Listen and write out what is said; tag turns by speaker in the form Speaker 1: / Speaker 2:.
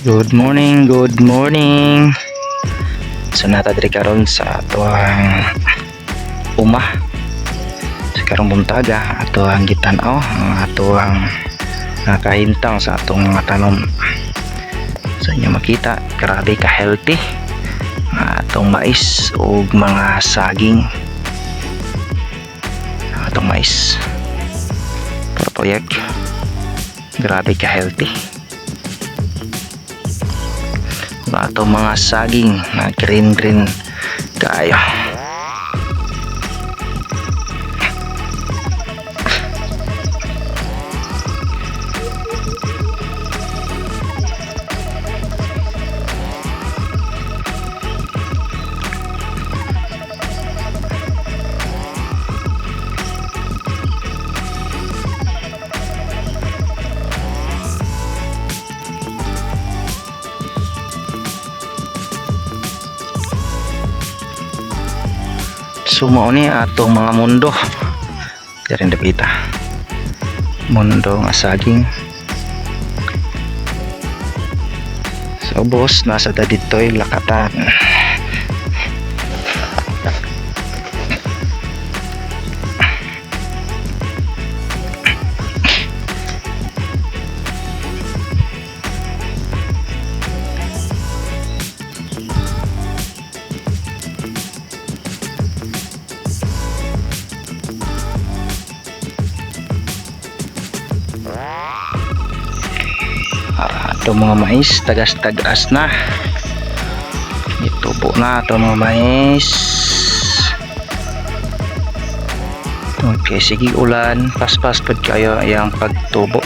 Speaker 1: Good morning, good morning. So nata diri karon sa atuang umah. Sa karong buntaga ato ang gitan-aw ang atuang nakahintang sa atong mga tanom. Sa inyo makita, grabe ka healthy. Ang atong mais o mga saging. Atong mais. Protoyak. Grabe ka healthy atong mga saging na green green kayo sumo ni atong mga mundo. Dari dapita. Mundo nga saging. So boss nasa da dito'y lakatan Ah, ito mga mais tagas tagas na. Itubo na ito mga mais. Okay sige ulan. Paspas pod kayo yung pagtubo